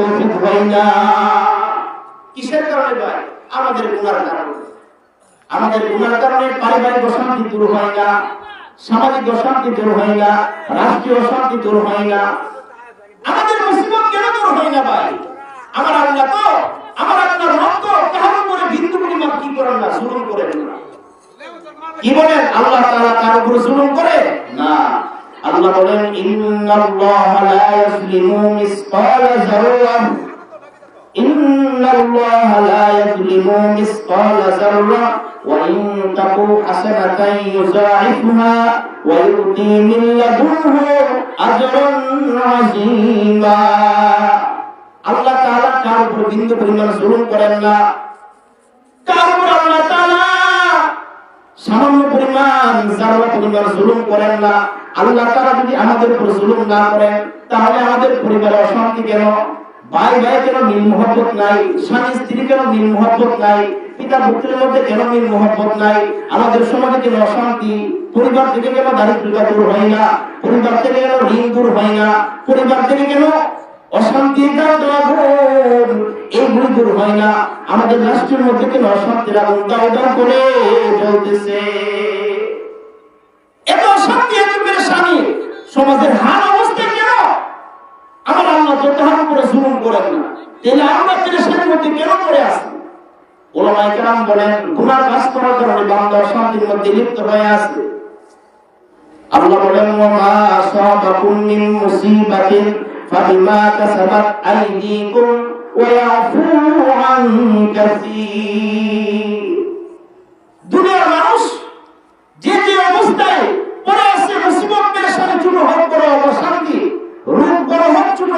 তৌফিক হয় না। কিসের কারণে আমাদের গুনার কারণে। আমাদের গুনার কারণে পারিবারিক অশান্তি দূর হয় না, সামাজিক অশান্তি দূর হয় না, রাষ্ট্রীয় অশান্তি দূর হয় না। আমাদের মুসিবত কেন দূর হয় না ভাই? আমার আল্লাহ তো, আমার আপনার রক্ত বিন্দু পরিমাণ কি করেন না, জুলুম করেন না। আল্লাহ তাআলা কার উপরে জুলুম করে বলেন ইন্নাল্লাহ লা ইয়াজলিমু মিসকালা যাররাহ إن الله لا يظلم مثقال ذرة وإن تك حسنة يضاعفها ويؤتي من لدنه أجرا عظيما আল্লাহ তাআলা কার উপর বিন্দু পরিমাণ জুলুম করেন না কার উপর আল্লাহ তাআলা সামান্য পরিমাণ জাররা পরিমাণ জুলুম করেন না আল্লাহ তাআলা যদি আমাদের উপর জুলুম না করেন, তাহলে আমাদের পরিবারে অশান্তি কেন? ভাই ভাই কেন মিল মোহব্বত নাই? স্বামী, স্ত্রী কেন মিল মোহব্বত নাই? পিতা পুত্রের মধ্যে কেন মিল মোহব্বত নাই? আমাদের সমাজে কেন অশান্তি? পরিবার থেকে কেন দারিদ্রতা দূর হয় না? পরিবার থেকে কেন ঋণ দূর হয় না? পরিবার থেকে কেন অশান্তি এইগুলি দূর হয় না। আমাদের রাষ্ট্রের মধ্যে কেন অশান্তির আগুন করে জ্বলতেছে সমাজের হাল অবস্থা কেন? আমার আল্লাহ তো তাহার উপরে জুলুম করেন না, তাহলে আমরা পেরেশানির মধ্যে কেন পড়ে আসি ওলামায়ে কেরাম বলেন, গুনাহ কাজ করার কারণে বান্দা অশান্তির মধ্যে লিপ্ত হয়ে আছে। আল্লাহ বলেন, ওমা আসাবাকুম মিন মুসিবাতিন ফাবিমা কাসাবাত আইদিকুম ওয়া ইয়াফু আন কাসীর।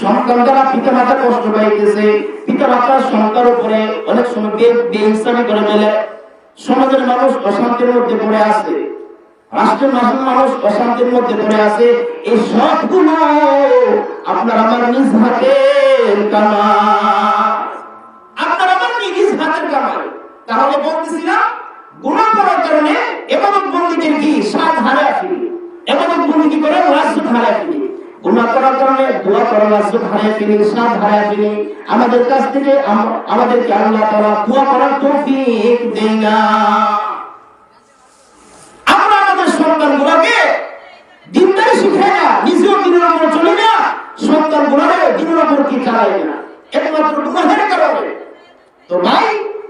সন্তান পিতা উপরে অনেক সমাজের মানুষ অশান্তির মধ্যে পড়ে আছে। রাষ্ট্রের মানুষ অশান্তির মধ্যে পড়ে আছে। এই সবগুলো আপনার আমার নিজ হাতের কামাই আপনার তাহলে বলতেছি না গুনাহ করার কারণে এবাদত বন্দীদের কি? হারায় ফিরি এবাদত বন্দী করে? রাজ্য হারায় ফিরি গুনাহ করার কারণে দোয়া করার রাজ্য হারায় ফিরি স্বাদ হারায় ফিরি আমাদের কাছ থেকে আম- আমাদেরকে আল্লাহ তাআলা দোয়া করার তৌফিক দেয় না। আমরা আমাদের সন্তানগুলোকে দিনদারি শিখাই না, নিজেও দিনের চলে না, সন্তানগুলোকে দিনের উপর কি চালাই না? একমাত্র কারণে তো ভাই